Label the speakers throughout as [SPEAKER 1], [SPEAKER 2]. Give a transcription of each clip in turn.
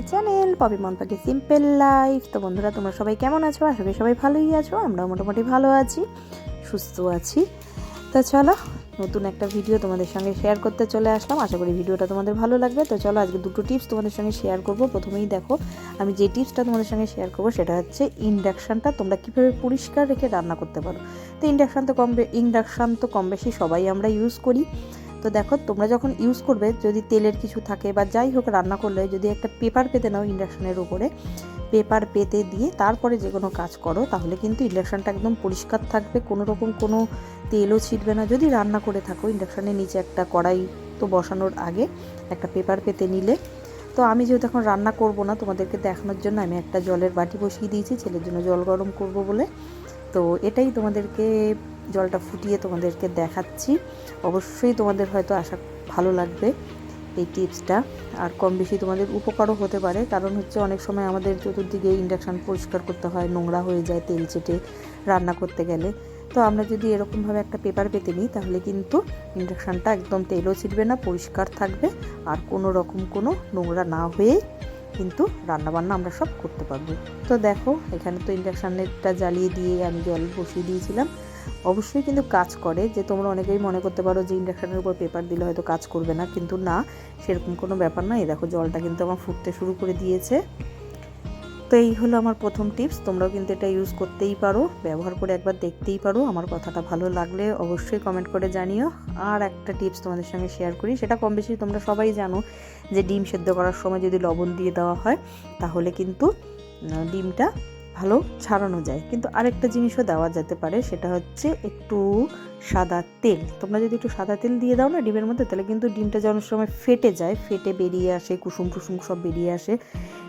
[SPEAKER 1] মাই channel, Popy মনপাকে simple life. তো বন্ধুরা, তোমরা সবাই কেমন আছো? আশা করি সবাই ভালোই আছো, আমরাও মোটামুটি ভালো আছি, সুস্থ আছি। তো চলো, নতুন একটা ভিডিও তোমাদের সঙ্গে শেয়ার করতে চলে আসলাম। আশা করি ভিডিওটা তোমাদের ভালো লাগবে। তো চলো, আজকে দুটো টিপস তোমাদের সঙ্গে শেয়ার করব। প্রথমেই দেখো, আমি যে টিপসটা তোমাদের সঙ্গে শেয়ার করব, সেটা হচ্ছে ইন্ডাকশানটা তোমরা কীভাবে পরিষ্কার রেখে রান্না করতে পারো। তো ইন্ডাকশান তো কম ইন্ডাকশান তো কম বেশি সবাই আমরা ইউজ করি। তো দেখো, তোমরা যখন ইউজ করবে, যদি তেলের কিছু থাকে বা যাই হোক রান্না করলে, যদি একটা পেপার পেতে নাও ইন্ডাকশানের উপরে পেপার পেতে দিয়ে তারপরে যে কোনো কাজ করো, তাহলে কিন্তু ইন্ডাকশানটা একদম পরিষ্কার থাকবে, কোনো রকম কোনো তেলও ছিটবে না। যদি রান্না করে থাকো ইন্ডাকশানের নিচে একটা কড়াই তো বসানোর আগে, একটা পেপার পেতে নিলে। তো আমি যেহেতু এখন রান্না করব না, তোমাদেরকে দেখানোর জন্য আমি একটা জলের বাটি বসিয়ে দিয়েছি, ছেলের জন্য জল গরম করব বলে। তো এটাই তোমাদেরকে জলটা ফুটিয়ে তোমাদেরকে দেখাচ্ছি। অবশ্যই তোমাদের হয়তো আশা ভালো লাগবে এই টিপসটা। আর কম বেশি তোমাদের উপকারও হতে পারে, কারণ হচ্ছে অনেক সময় আমাদের চতুর্দিকে ইন্ডাকশান পরিষ্কার করতে হয়, নোংরা হয়ে যায়, তেল চেটে রান্না করতে গেলে। তো আমরা যদি এরকমভাবে একটা পেপার পেতে নিই, তাহলে কিন্তু ইন্ডাকশানটা একদম তেলও ছিটবে না, পরিষ্কার থাকবে, আর কোনো রকম কোনো নোংরা না হয়ে রান্নাবান্না আমরা সব করতে পারব। তো দেখো, এখানে তো ইন্ডাকশানটা জ্বালিয়ে দিয়ে আমি জল বসিয়ে দিয়েছিলাম। অবশ্যই কিন্তু কাজ করে, যে তোমরা অনেকেই মনে করতে পারো যে ইন্ডাকশানের উপর পেপার দিলে হয়তো কাজ করবে না, কিন্তু না, সেরকম কোনো ব্যাপার না। এই দেখো, জলটা কিন্তু আমার ফুটতে শুরু করে দিয়েছে। তো এই হলো আমার প্রথম টিপস তোমরাও কিন্তু এটা ইউজ করতেই পারো, ব্যবহার করে একবার দেখতেই পারো। আমার কথাটা ভালো লাগলে অবশ্যই কমেন্ট করে জানিও। আর একটা টিপস তোমাদের সঙ্গে শেয়ার করি, সেটা কম বেশি তোমরা সবাই জানো যে ডিম সেদ্ধ করার সময় যদি লবণ দিয়ে দেওয়া হয়, তাহলে কিন্তু ডিমটা ভালো ছাড়ানো যায়। কিন্তু আরেকটা জিনিসও দেওয়া যেতে পারে, সেটা হচ্ছে একটু সাদা তেল। তোমরা যদি একটু সাদা তেল দিয়ে দাও না ডিমের মধ্যে, তাহলে কিন্তু ডিমটা যে অনেক সময় ফেটে যায়, ফেটে বেরিয়ে আসে, কুসুম টুসুম সব বেরিয়ে আসে।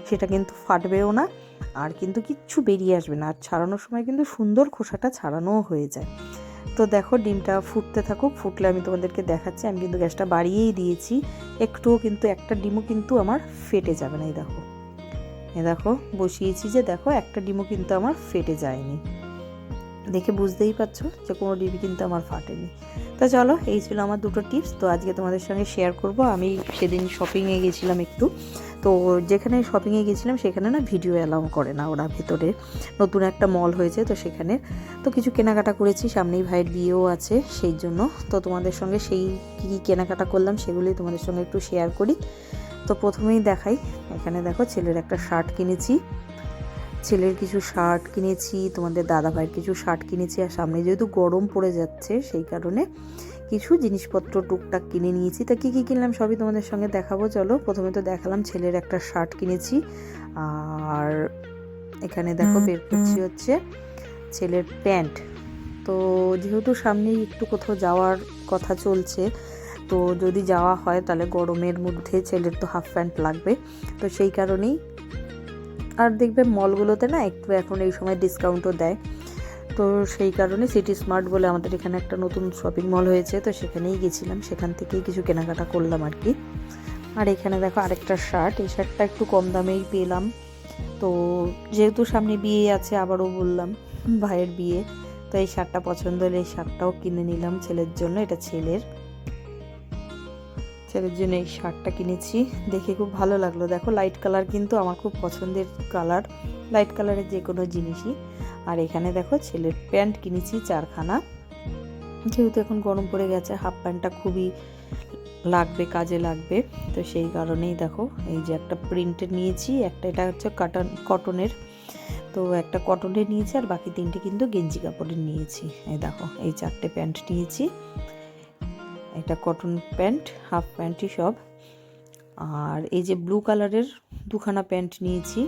[SPEAKER 1] সেটা কিন্তু ফাটবেও না, আর কিন্তু কিচ্ছু বেরিয়ে আসবে না। আর ছাড়ানোর সময় কিন্তু সুন্দর খোসাটা ছাড়ানোও হয়ে যায়। তো দেখো, ডিমটা ফুটতে থাকুক, ফুটলে আমি তোমাদেরকে দেখাচ্ছি। আমি কিন্তু গ্যাসটা বাড়িয়েই দিয়েছি। একটুও কিন্তু, একটা ডিমও কিন্তু আমার ফেটে যাবে না, এই দেখো। এ দেখো, বসিয়েছি যে দেখো, একটা ডিমও কিন্তু আমার ফেটে যায়নি। দেখে বুঝতেই পারছ যে কোনো ডিমই কিন্তু আমার ফাটেনি। তো চলো, এই ছিল আমার দুটো টিপস। তো আজকে তোমাদের সঙ্গে শেয়ার করব। আমি সেদিন শপিংয়ে গেছিলাম একটু। তো যেখানে শপিংয়ে গেছিলাম সেখানে না ভিডিও অ্যালাউ করে না ওরা ভেতরে। নতুন একটা মল হয়েছে, তো সেখানে তো কিছু কেনাকাটা করেছি, সামনেই ভাইয়ের বিয়েও আছে, সেই জন্য। তো তোমাদের সঙ্গে সেই কী কী কেনাকাটা করলাম সেগুলি তোমাদের সঙ্গে একটু শেয়ার করি। তো প্রথমেই দেখাই, এখানে দেখো ছেলের একটা শার্ট কিনেছি। ছেলের কিছু শার্ট কিনেছি, তোমাদের দাদা ভাইয়ের কিছু শার্ট কিনেছি, আর সামনে যেহেতু গরম পড়ে যাচ্ছে, সেই কারণে কিছু জিনিসপত্র টুকটাক কিনে নিয়েছি। তা কী কী কিনলাম সবই তোমাদের সঙ্গে দেখাবো চলো। প্রথমে তো দেখালাম ছেলের একটা শার্ট কিনেছি। আর এখানে দেখো বের করছি হচ্ছে ছেলের প্যান্ট। তো যেহেতু সামনেই একটু কোথাও যাওয়ার কথা চলছে তো যদি যাওয়া হয় তাহলে গরমের মধ্যে ছেলের তো হাফ প্যান্ট লাগবে। তো সেই কারণেই। আর দেখবে মলগুলোতে না একটু এখন এই সময় ডিসকাউন্টও দেয়। তো সেই কারণে সিটি স্মার্ট বলে আমাদের এখানে একটা নতুন শপিং মল হয়েছে, তো সেখানেই গেছিলাম। সেখান থেকেই কিছু কেনাকাটা করলাম আর কি। আর এখানে দেখো আরেকটা শার্ট এই শার্টটা একটু কম দামেই পেলাম। তো যেহেতু সামনে বিয়ে আছে, আবারও বললাম, ভাইয়ের বিয়ে। তো এই শার্টটা পছন্দ হলে এই শার্টটাও কিনে নিলাম ছেলের জন্য, এটা ছেলের। ছেলের জন্য এই শার্টটা কিনেছি, দেখে খুব ভালো লাগল। দেখো লাইট কালার কিন্তু আমার খুব পছন্দের কালার লাইট কালারের যে কোনো জিনিসই। আর এখানে দেখো ছেলের প্যান্ট কিনেছি চারখানা। যেহেতু এখন গরম পড়ে গেছে, হাফ প্যান্টটা খুবই লাগবে, কাজে লাগবে। তো সেই কারণেই দেখো, এই যে একটা প্রিন্টের নিয়েছি, একটা এটা হচ্ছে কাটন কটনের তো একটা কটনের নিয়েছি আর বাকি তিনটে কিন্তু গেঞ্জি কাপড়ের নিয়েছি। এই দেখো, এই চারটে প্যান্ট নিয়েছি। এটা কটন প্যান্ট, হাফ প্যান্টই সব। আর এই যে ব্লু কালারের দুখানা প্যান্ট নিয়েছি।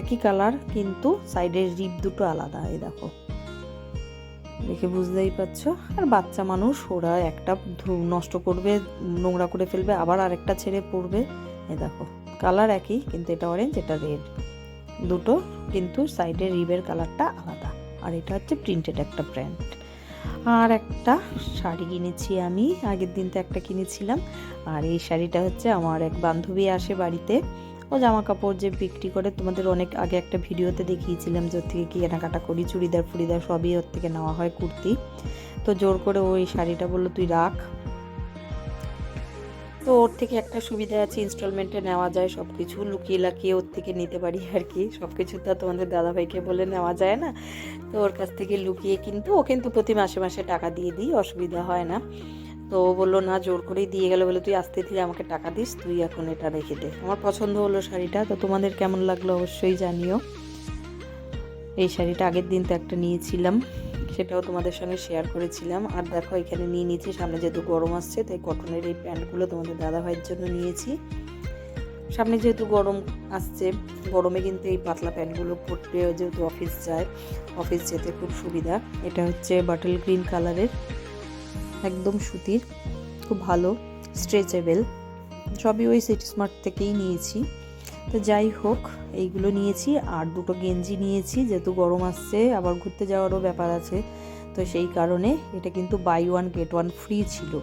[SPEAKER 1] একই কালার, কিন্তু সাইডের রিপ দুটো আলাদা, এই দেখো। দেখে বুঝতেই পারছ? আর বাচ্চা মানুষ, ওরা একটা নষ্ট করবে, নোংরা করে ফেলবে, আবার আরেকটা ছেড়ে পড়বে এ দেখো। কালার একই, কিন্তু এটা অরেঞ্জ এটা রেড দুটো, কিন্তু সাইডের রিবের কালারটা আলাদা। আর এটা হচ্ছে প্রিন্টেড একটা প্যান্ট আর একটা শাড়ি কিনেছি আমি, আগের দিন তো একটা কিনেছিলাম। আর এই শাড়িটা হচ্ছে আমার এক বান্ধবী আসে বাড়িতে। ও জামা কাপড় যে বিক্রি করে তোমাদের অনেক আগে একটা ভিডিওতে দেখিয়েছিলাম, যে ওর থেকে কি কেনাকাটা করি, চুড়িদার ফুড়িদার সবই ওর থেকে নেওয়া হয় কুর্তি। তো জোর করে ওই শাড়িটা বলল, তুই রাখ। তো ওর থেকে একটা সুবিধা আছে ইনস্টলমেন্টে নেওয়া যায় সব কিছু লুকিয়ে লাকিয়ে ওর থেকে নিতে পারি আর কি। সব কিছু তো তোমাদের দাদাভাইকে বলে নেওয়া যায় না। তো ওর কাছ থেকে লুকিয়ে কিন্তু ও কিন্তু প্রতি মাসে মাসে টাকা দিয়ে দিই, অসুবিধা হয় না। তো ও বলল, না, জোর করেই দিয়ে গেলো বলে তুই আসতে থেকে আমাকে টাকা দিস, তুই এখন এটা রেখে দে। আমার পছন্দ হলো শাড়িটা, তো তোমাদের কেমন লাগল অবশ্যই জানিও। এই শাড়িটা আগের দিন তো একটা নিয়েছিলাম, সেটাও তোমাদের সঙ্গে শেয়ার করেছিলাম। আর দেখো, এখানে নিয়ে নিয়েছি, সামনে যেহেতু গরম আসছে, তাই কটনের এই প্যান্টগুলো তোমাদের দাদা ভাইয়ের জন্য নিয়েছি। সামনে যেহেতু গরম আসছে, গরমে কিন্তু এই পাতলা প্যান্টগুলো পরতে যেহেতু অফিস যায়, অফিস যেতে খুব সুবিধা। এটা হচ্ছে বাটল গ্রিন কালারের একদম সুতির, খুব ভালো স্ট্রেচেবেল সবই ওই সিটি স্মার্ট থেকেই নিয়েছি। তো যাই হোক, এইগুলো নিয়েছি, আর দুটো গেঞ্জি নিয়েছি, যেহেতু গরম আসছে, আবার ঘুরতে যাওয়ারও ব্যাপার আছে। তো সেই কারণে এটা কিন্তু buy one get one free ছিল।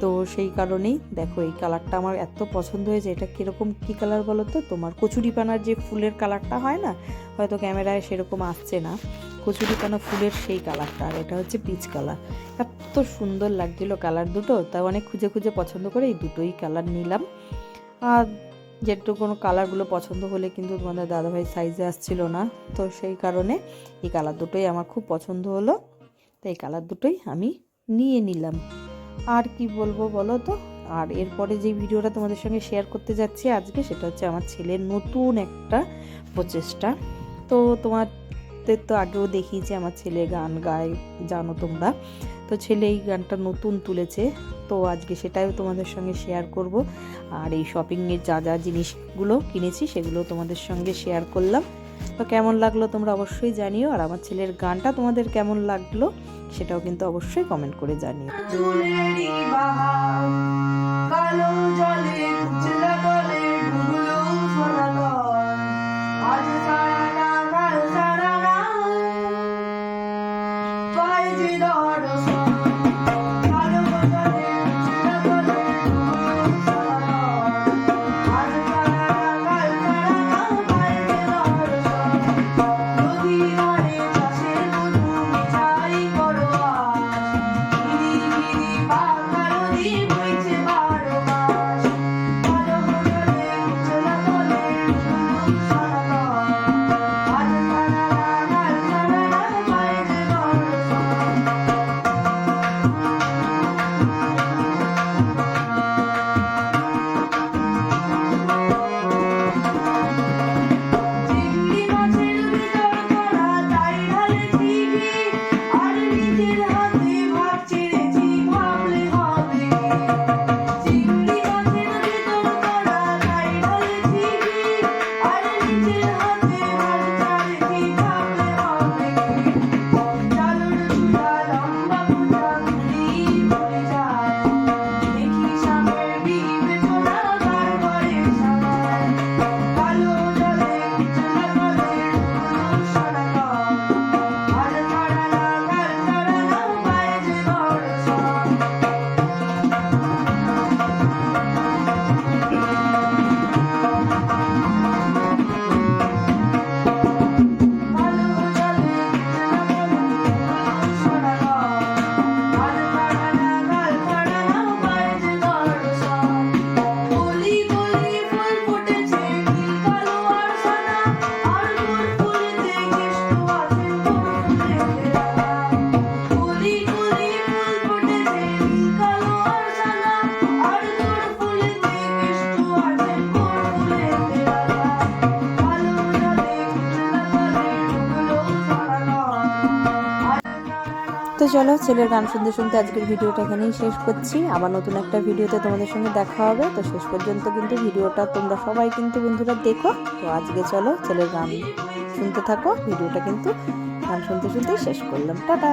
[SPEAKER 1] তো সেই কারণেই দেখো, এই কালারটা আমার এত পছন্দ হয়েছে। এটা কীরকম, কী কালার বলো তো? তোমার কচুরিপানার যে ফুলের কালারটা হয় না? হয়তো ক্যামেরায় সেরকম আসছে না। কচুরিপানা ফুলের সেই কালারটা, আর এটা হচ্ছে পিচ কালার এত সুন্দর লাগছিল কালার দুটো তাই অনেক খুঁজে খুঁজে পছন্দ করে এই দুটোই কালার নিলাম। আর যেটুকু কোনো কালারগুলো পছন্দ হলে কিন্তু তোমাদের দাদাভাই সাইজে আসছিল না, তো সেই কারণে এই কালার দুটোই আমার খুব পছন্দ হলো, তো এই কালার দুটোই আমি নিয়ে নিলাম। আর কি বলব বলো তো? আর এরপরে যে ভিডিওটা তোমাদের সঙ্গে শেয়ার করতে যাচ্ছি আজকে, সেটা হচ্ছে আমার ছেলের নতুন একটা প্রচেষ্টা। তো তোমাদের তো আগেও দেখিয়েছি আমার ছেলে গান গায়, জানো তোমরা। তো ছেলে এই গানটা নতুন তুলেছে, তো আজকে সেটাই তোমাদের সঙ্গে শেয়ার করব। আর এই শপিংয়ের যা যা জিনিসগুলো কিনেছি সেগুলো তোমাদের সঙ্গে শেয়ার করলাম। তো কেমন লাগল তোমরা অবশ্যই জানিও, আর আমার ছেলের গানটা তোমাদের কেমন লাগল, সেটাও কিন্তু অবশ্যই কমেন্ট করে জানিও।
[SPEAKER 2] চলো,
[SPEAKER 1] ছেলের গান শুনতে শুনতে আজকের ভিডিওটা এখানেই শেষ করছি। আবার নতুন একটা ভিডিওতে তোমাদের সঙ্গে দেখা হবে। তো শেষ পর্যন্ত কিন্তু ভিডিওটা তোমরা সবাই কিন্তু বন্ধুরা দেখো। তো আজকে চলো, ছেলের গান শুনতে থাকো। ভিডিওটা কিন্তু গান শুনতে শুনতেই শেষ করলাম। টাটা!